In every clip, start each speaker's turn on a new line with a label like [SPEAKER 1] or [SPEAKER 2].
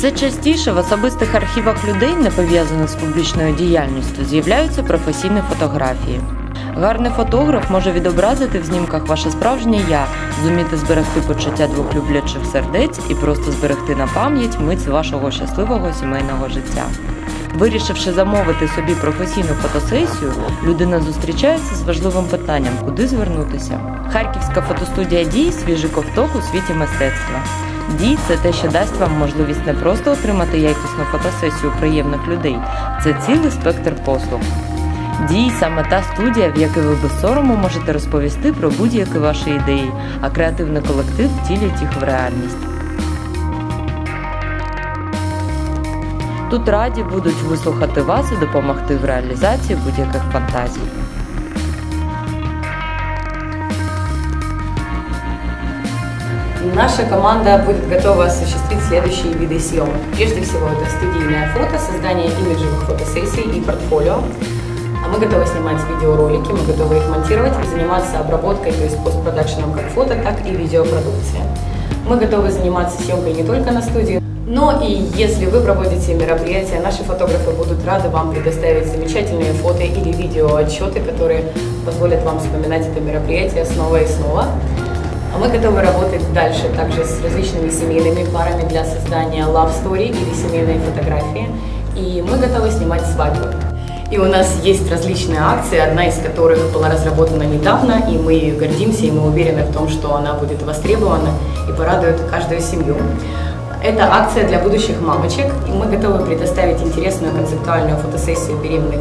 [SPEAKER 1] Все частіше в особистих архівах людей, не пов'язаних з публічною діяльністю, з'являються професійні фотографії. Гарний фотограф може відобразити в знімках ваше справжнє я, зуміти зберегти почуття двох люблячих сердець і просто зберегти на пам'ять мить вашого щасливого сімейного життя. Вирішивши замовити собі професійну фотосесію, людина зустрічається з важливим питанням, куди звернутися. Харківська фотостудія Дій свіжий ковток у світі мистецтва. Дій це те, що дасть вам можливість не просто отримати якісну фотосесію приємних людей, це цілий спектр послуг. Дій саме та студія, в якій ви без сорому можете розповісти про будь-які ваші ідеї, а креативний колектив втілять їх в реальність. Тут раді будуть вислухати вас і допомогти в реалізації будь-яких фантазій.
[SPEAKER 2] Наша команда будет готова осуществить следующие виды съемок. Прежде всего, это студийное фото, создание имиджевых фотосессий и портфолио. А мы готовы снимать видеоролики, мы готовы их монтировать и заниматься обработкой, то есть постпродакшеном как фото, так и видеопродукции. Мы готовы заниматься съемкой не только на студии, но и если вы проводите мероприятия, наши фотографы будут рады вам предоставить замечательные фото или видео отчеты, которые позволят вам вспоминать это мероприятие снова и снова. А мы готовы работать дальше также с различными семейными парами для создания love story или семейной фотографии. И мы готовы снимать свадьбы. И у нас есть различные акции, одна из которых была разработана недавно, и мы ею гордимся, и мы уверены в том, что она будет востребована и порадует каждую семью. Это акция для будущих мамочек, и мы готовы предоставить интересную концептуальную фотосессию беременных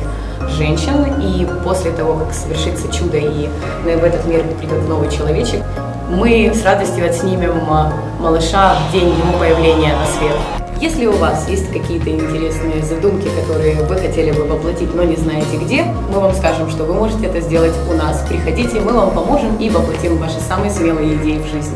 [SPEAKER 2] женщин, и после того, как совершится чудо и в этот мир придет новый человечек, мы с радостью отснимем а, малыша в день его появления на свет. Если у вас есть какие-то интересные задумки, которые вы хотели бы воплотить, но не знаете где, мы вам скажем, что вы можете это сделать у нас. Приходите, мы вам поможем и воплотим ваши самые смелые идеи в жизнь.